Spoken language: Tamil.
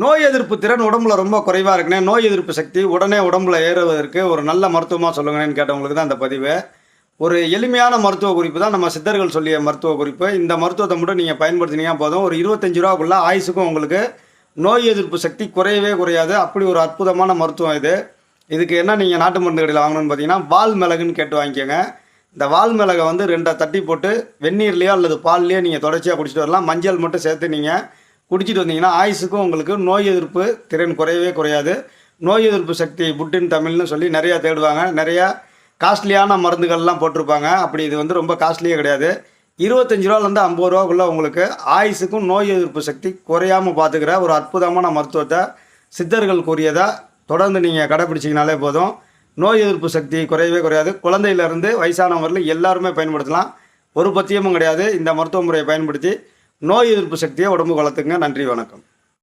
நோய் எதிர்ப்பு திறன் உடம்புல ரொம்ப குறைவாக இருக்குனே நோய் எதிர்ப்பு சக்தி உடனே உடம்புல ஏறுவதற்கு ஒரு நல்ல மருத்துவமாக சொல்லுங்கன்னு கேட்டவங்களுக்கு தான் இந்த பதிவு. ஒரு எளிமையான மருத்துவ குறிப்பு தான் நம்ம சித்தர்கள் சொல்லிய மருத்துவ குறிப்பு. இந்த மருத்துவத்தை மட்டும் நீங்கள் பயன்படுத்தினீங்கன்னா போதும். ஒரு இருபத்தஞ்சு ரூபாக்குள்ள ஆயுசுக்கும் உங்களுக்கு நோய் எதிர்ப்பு சக்தி குறையவே குறையாது. அப்படி ஒரு அற்புதமான மருத்துவம் இது. இதுக்கு என்ன நீங்கள் நாட்டு மருந்து கடையில் வாங்கணும்னு பார்த்தீங்கன்னா வால் மிளகுன்னு கேட்டு வாங்கிக்கோங்க. இந்த வால் மிளகை வந்து ரெண்டை தட்டி போட்டு வெந்நீர்லையோ அல்லது பால்லையோ நீங்கள் தொடர்ச்சியாக குடிச்சிட்டு வரலாம். மஞ்சள் மட்டும் சேர்த்து நீங்கள் குடிச்சிட்டு வந்தீங்கன்னா ஆயுசுக்கும் உங்களுக்கு நோய் எதிர்ப்பு திறன் குறையவே குறையாது. நோய் எதிர்ப்பு சக்தி புட்டின் தமிழ்னு சொல்லி நிறையா தேடுவாங்க. நிறையா காஸ்ட்லியான மருந்துகள்லாம் போட்டிருப்பாங்க. அப்படி இது வந்து ரொம்ப காஸ்ட்லியே கிடையாது. இருபத்தஞ்சி ரூபாலேருந்து ஐம்பது ரூபாக்குள்ளே உங்களுக்கு ஆயுசுக்கும் நோய் எதிர்ப்பு சக்தி குறையாமல் பார்த்துக்கிற ஒரு அற்புதமான மருத்துவத்தை சித்தர்கள் கூறியதாக தொடர்ந்து நீங்கள் கடைப்பிடிச்சிங்கனாலே போதும். நோய் எதிர்ப்பு சக்தி குறையவே குறையாது. குழந்தையிலேருந்து வயசானவரில் எல்லாருமே பயன்படுத்தலாம். ஒரு பத்தியமும் கிடையாது. இந்த மருத்துவ முறையை பயன்படுத்தி நோய் எதிர்ப்பு சக்தியை உடம்பு வளர்த்துங்க. நன்றி வணக்கம்.